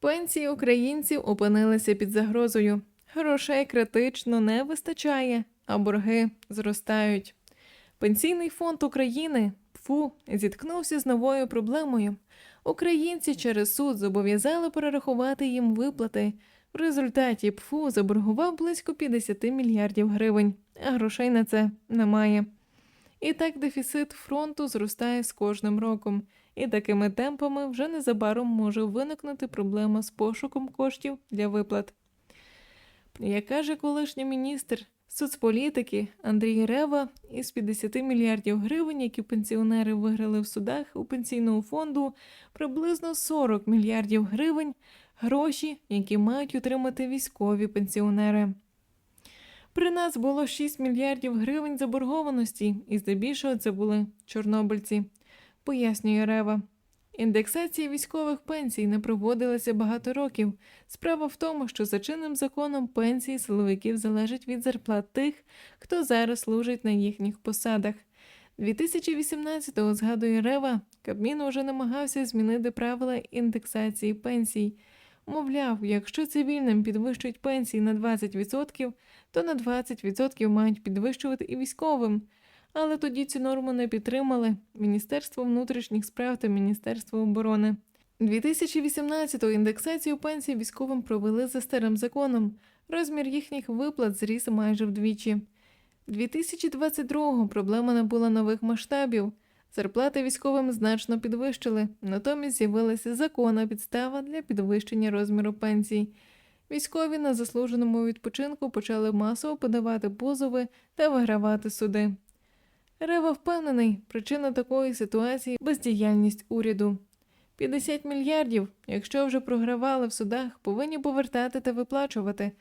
Пенсії українців опинилися під загрозою. Грошей критично не вистачає, а борги зростають. Пенсійний фонд України ПФУ зіткнувся з новою проблемою. Українці через суд зобов'язали перерахувати їм виплати. В результаті ПФУ заборгував близько 50 мільярдів гривень, а грошей на це немає. І так дефіцит фронту зростає з кожним роком, і такими темпами вже незабаром може виникнути проблема з пошуком коштів для виплат. Як каже колишній міністр соцполітики Андрій Рева, із 50 мільярдів гривень, які пенсіонери виграли в судах у пенсійного фонду, приблизно 40 мільярдів гривень гроші, які мають отримати військові пенсіонери. При нас було 6 мільярдів гривень заборгованості, і здебільшого це були чорнобильці, пояснює Рева. Індексація військових пенсій не проводилася багато років. Справа в тому, що за чинним законом пенсії силовиків залежать від зарплат тих, хто зараз служить на їхніх посадах. 2018-го, згадує Рева, Кабмін уже намагався змінити правила індексації пенсій. Мовляв, якщо цивільним підвищують пенсії на 20%, то на 20% мають підвищувати і військовим. Але тоді цю норму не підтримали Міністерство внутрішніх справ та Міністерство оборони. 2018-го індексацію пенсій військовим провели за старим законом. Розмір їхніх виплат зріс майже вдвічі. 2022-го проблема набула нових масштабів. Зарплати військовим значно підвищили, натомість з'явилася законна підстава для підвищення розміру пенсій. Військові на заслуженому відпочинку почали масово подавати позови та вигравати суди. Рева впевнений, причина такої ситуації бездіяльність уряду. 50 мільярдів, якщо вже програвали в судах, повинні повертати та виплачувати.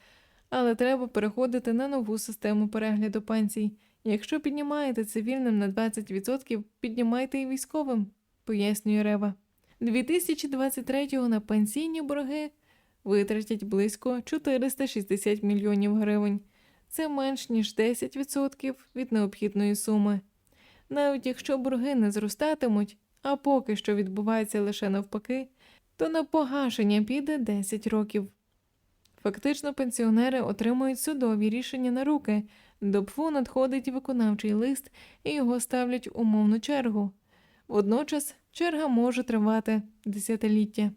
Але треба переходити на нову систему перегляду пенсій. Якщо піднімаєте цивільним на 20%, піднімайте і військовим, пояснює Рева. 2023-го на пенсійні борги витратять близько 460 мільйонів гривень. Це менш ніж 10% від необхідної суми. Навіть якщо борги не зростатимуть, а поки що відбувається лише навпаки, то на погашення піде 10 років. Фактично, пенсіонери отримують судові рішення на руки. До ПФУ надходить виконавчий лист і його ставлять у умовну чергу. Водночас черга може тривати десятиліття.